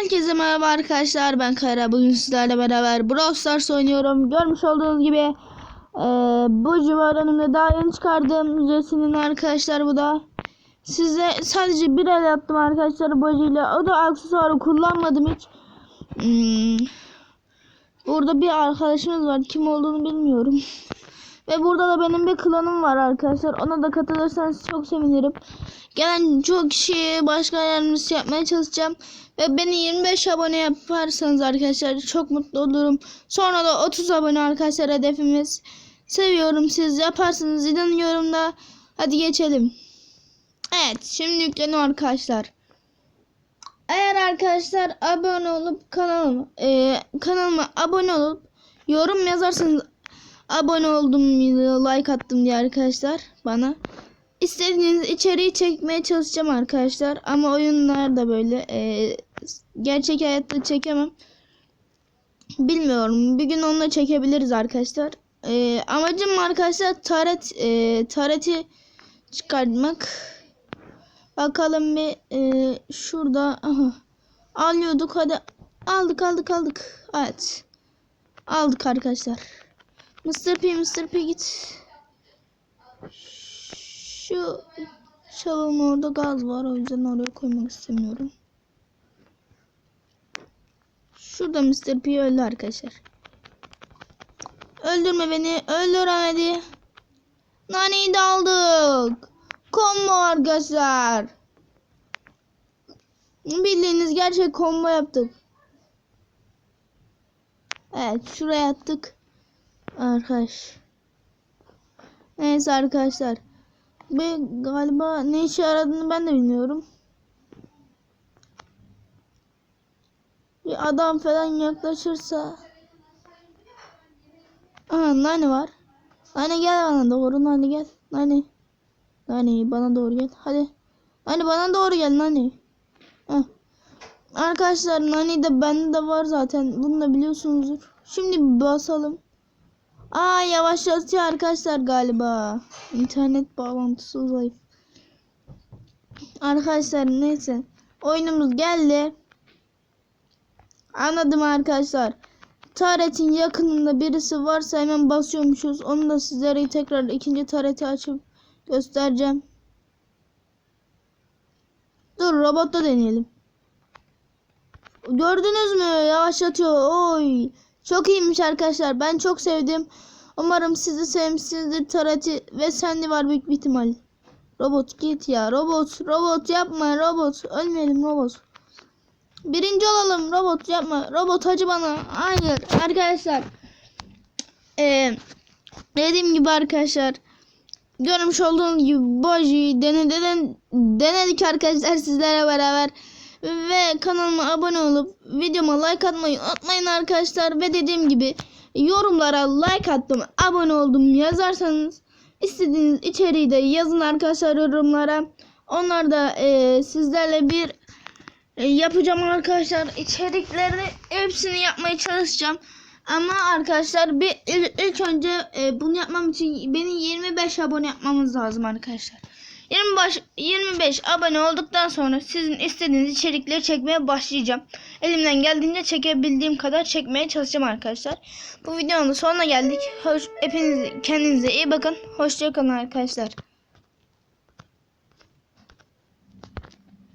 Herkese merhaba arkadaşlar ben Kayra. Bugün sizlerle beraber Brawl Stars oynuyorum. Görmüş olduğunuz gibi e, bu civar önümde daha yeni çıkardığım Jesse'nin arkadaşlar bu da. Size sadece bir el yaptım arkadaşlar bacıyla o da aksesuarı kullanmadım hiç. Hmm, burada bir arkadaşımız var kim olduğunu bilmiyorum. Ve burada da benim bir klanım var arkadaşlar. Ona da katılırsanız çok sevinirim Gelen çok kişiye başka yardımcısı yapmaya çalışacağım. Ve beni 25 abone yaparsanız arkadaşlar çok mutlu olurum. Sonra da 30 abone arkadaşlar hedefimiz. Seviyorum siz yaparsınız inanıyorum da. Hadi geçelim. Evet şimdi yükleniyor arkadaşlar. Eğer arkadaşlar abone olup kanalıma, e, kanalıma abone olup yorum yazarsanız abone oldum like attım diye arkadaşlar bana. İstediğiniz içeriği çekmeye çalışacağım arkadaşlar. Ama oyunlar da böyle. e, gerçek hayatta çekemem. Bilmiyorum. Bir gün onunla çekebiliriz arkadaşlar. E, amacım arkadaşlar taret e, tareti çıkartmak. Bakalım bir e, şurada aha, alıyorduk hadi aldık aldık aldık. Evet. Aldık arkadaşlar. Mr. P Mr. P git. Şu şalın orada gaz var o yüzden oraya koymak istemiyorum. Şurada Mr. P öldü arkadaşlar. Öldürme beni. Öldüremedi. Nani'yi de aldık. Combo arkadaşlar. Bildiğiniz gerçek combo yaptık. Evet şuraya attık. Arkadaş. Neyse arkadaşlar. Ve galiba ne işe yaradığını ben de bilmiyorum. Bir adam falan yaklaşırsa. Aha Nani var. Nani gel bana doğru Nani gel. Nani. Nani bana doğru gel. Hadi. Nani bana doğru gel Nani. Heh. Arkadaşlar Nani de bende de var zaten. Bunu da biliyorsunuzdur. Şimdi basalım. Aa yavaşlatıyor arkadaşlar galiba. İnternet bağlantısı zayıf. Arkadaşlar neyse. Oyunumuz geldi. Anladım arkadaşlar. Taretin yakınında birisi varsa hemen basıyormuşuz. Onu da sizlere tekrar ikinci tareti açıp göstereceğim. Dur robotta deneyelim. Gördünüz mü? Yavaşlatıyor. Oy. Çok iyiymiş arkadaşlar. Ben çok sevdim. Umarım sizi sevmişsinizdir Tarati ve Sandy var büyük bir ihtimal. Robot git ya. Robot. Robot yapma. Robot. Ölmeyelim robot. Birinci olalım. Robot yapma. Robot acı bana. Hayır. Arkadaşlar. Ee, dediğim gibi arkadaşlar. Görmüş olduğunuz gibi Boji'yi denedik, denedik arkadaşlar sizlerle beraber. Ve kanalıma abone olup videoma like atmayı unutmayın arkadaşlar. Ve dediğim gibi yorumlara like attım, abone oldum yazarsanız istediğiniz içeriği de yazın arkadaşlar yorumlara. Onlar da e, sizlerle bir e, yapacağım arkadaşlar. içerikleri hepsini yapmaya çalışacağım. Ama arkadaşlar bir il- ilk önce e, bunu yapmam için beni 25 abone yapmamız lazım arkadaşlar. 25 25 abone olduktan sonra sizin istediğiniz içerikleri çekmeye başlayacağım. Elimden geldiğince çekebildiğim kadar çekmeye çalışacağım arkadaşlar. Bu videonun sonuna geldik. Hoş, hepiniz kendinize iyi bakın. Hoşçakalın arkadaşlar.